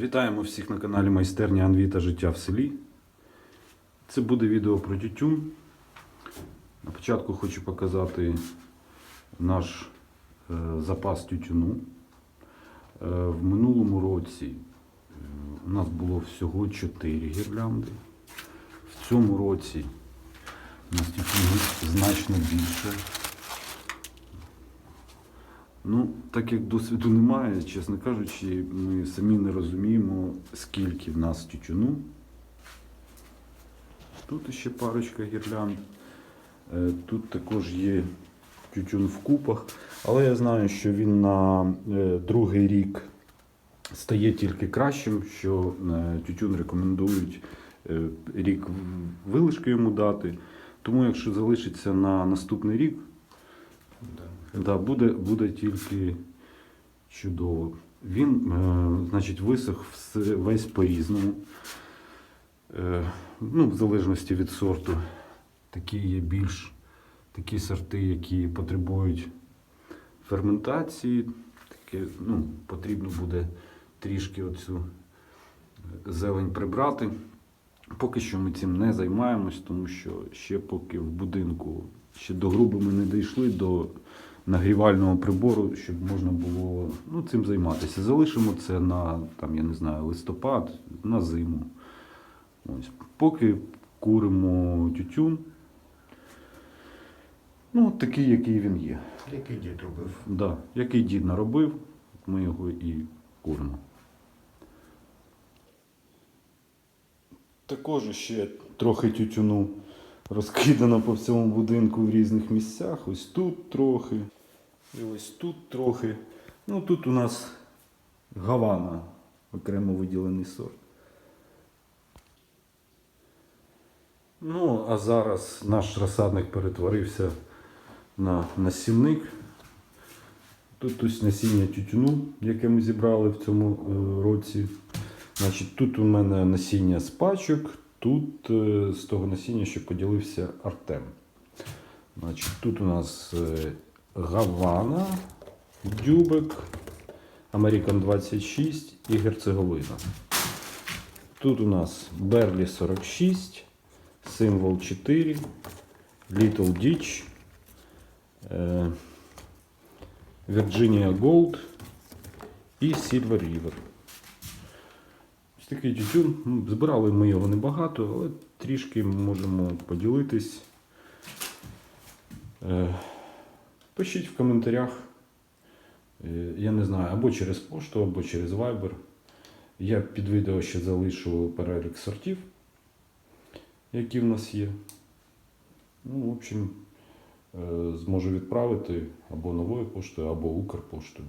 Вітаємо всіх на каналі Майстерня Анві та Життя в селі. Це буде відео про тютюн. На початку хочу показати наш е, запас тютюну. Е, в минулому році е, у нас було всього 4 гірлянди. В цьому році у нас тютюну значно більше. Ну, так як досвіду немає, чесно кажучи, ми самі не розуміємо, скільки в нас тютюну. Тут ще парочка гірлянд. Е, Тут також є тютюн в купах. Але я знаю, що він на е, другий рік стає тільки кращим, що е, тютюн рекомендують рік вилишки йому дати. Тому якщо залишиться на наступний рік, Да, буде, буде тільки чудово. Він, е, значить, висох весь по-різному. Е, ну, в залежності від сорту. Такі є більш такі сорти, які потребують ферментації. Таке, ну, потрібно буде трішки оцю зелень прибрати. Поки що ми цим не займаємось, тому що ще поки в будинку ще до груби ми не дійшли до нагрівального прибору, щоб можна було ну, цим займатися. Залишимо це на там, я не знаю, листопад, на зиму. Ось. Поки куримо тютюн. Ну, такий, який він є. Який дід робив? Да. Який дід наробив, ми його і куримо. Також ще трохи тютюну розкидано по всьому будинку в різних місцях. Ось тут трохи. І ось тут трохи. Ну тут у нас гавана, окремо виділений сорт. Ну, а зараз наш розсадник перетворився на насінник. Тут ось насіння тютюну, яке ми зібрали в цьому е, році. Значить, тут у мене насіння з пачок, тут е, з того насіння, що поділився Артем. Значить, тут у нас е, Гавана, Дюбек, Американ 26 і Герцеговина. Тут у нас Берлі 46, Символ 4, Little Ditch, е, Virginia Gold і Silver River. Такий тютюн. Ну, Збирали ми його небагато, але трішки можемо поділитись. Е, Пишіть в коментарях. Е, Я не знаю, або через пошту, або через Viber. Я під відео ще залишу перелік сортів, які в нас є. Ну, в общем, е, зможу відправити або новою поштою, або Укрпоштою.